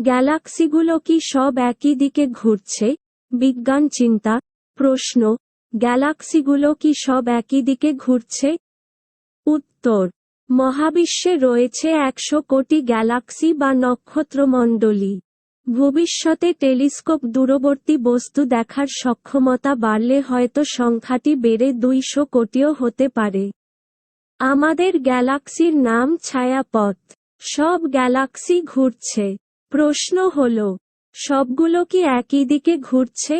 গ্যালাক্সিগুলো কি সব একই দিকে ঘুরছে? বিজ্ঞান চিন্তা, প্রশ্ন, গ্যালাক্সিগুলো কি সব একই দিকে ঘুরছে? উত্তর, মহাবিশ্বে রয়েছে একশো কোটি গ্যালাক্সি বা নক্ষত্রমণ্ডলী। ভবিষ্যতে টেলিস্কোপ দূরবর্তী বস্তু দেখার সক্ষমতা বাড়লে হয়তো সংখ্যাটি বেড়ে দুইশো কোটিও হতে পারে। আমাদের গ্যালাক্সির নাম ছায়াপথ। সব গ্যালাক্সি ঘুরছে। প্রশ্ন হল, সবগুলো কি একই দিকে ঘুরছে?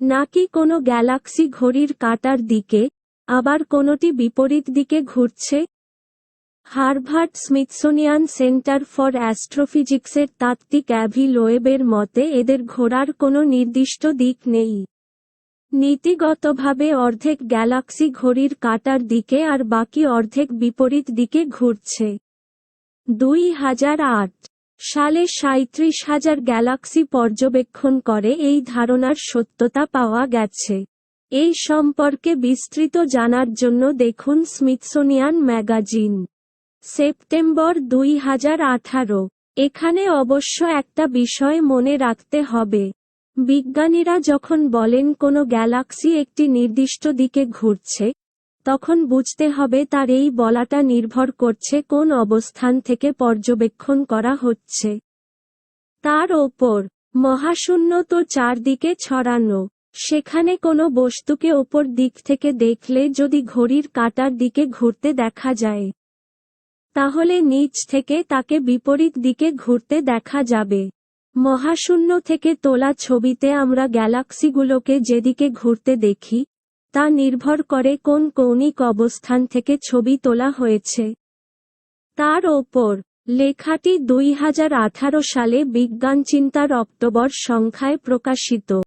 নাকি কোনো গ্যালাক্সি ঘড়ির কাটার দিকে, আবার কোনোটি বিপরীত দিকে ঘুরছে? হার্ভার্ড স্মিথসোনিয়ান সেন্টার ফর অ্যাস্ট্রোফিজিক্সের তাত্ত্বিক অ্যাভি লোয়েবের মতে এদের ঘোরার কোনো নির্দিষ্ট দিক নেই। নীতিগতভাবে অর্ধেক গ্যালাক্সি ঘড়ির কাটার দিকে আর বাকি অর্ধেক বিপরীত দিকে ঘুরছে। দুই হাজার আট সালে সাঁত্রিশ হাজার গ্যালাক্সি পর্যবেক্ষণ করে এই ধারণার সত্যতা পাওয়া গেছে। এই সম্পর্কে বিস্তৃত জানার জন্য দেখুন স্মিথসোনিয়ান ম্যাগাজিন। সেপ্টেম্বর দুই হাজার আঠারো। এখানে অবশ্য একটা বিষয় মনে রাখতে হবে। বিজ্ঞানীরা যখন বলেন কোনো গ্যালাক্সি একটি নির্দিষ্ট দিকে ঘুরছে তখন বুঝতে হবে তার এই বলাটা নির্ভর করছে কোন অবস্থান থেকে পর্যবেক্ষণ করা হচ্ছে। তার ওপর, মহাশূন্য তো চারদিকে ছড়ানো, সেখানে কোনো বস্তুকে ওপর দিক থেকে দেখলে যদি ঘড়ির কাটার দিকে ঘুরতে দেখা যায়, তাহলে নিচ থেকে তাকে বিপরীত দিকে ঘুরতে দেখা যাবে। মহাশূন্য থেকে তোলা ছবিতে আমরা গ্যালাক্সিগুলোকে যেদিকে ঘুরতে দেখি তা নির্ভর করে কোন কৌণিক অবস্থান থেকে ছবি তোলা হয়েছে। তার ওপর, লেখাটি দুই হাজার আঠারো সালে বিজ্ঞান চিন্তার অক্টোবর সংখ্যায় প্রকাশিত।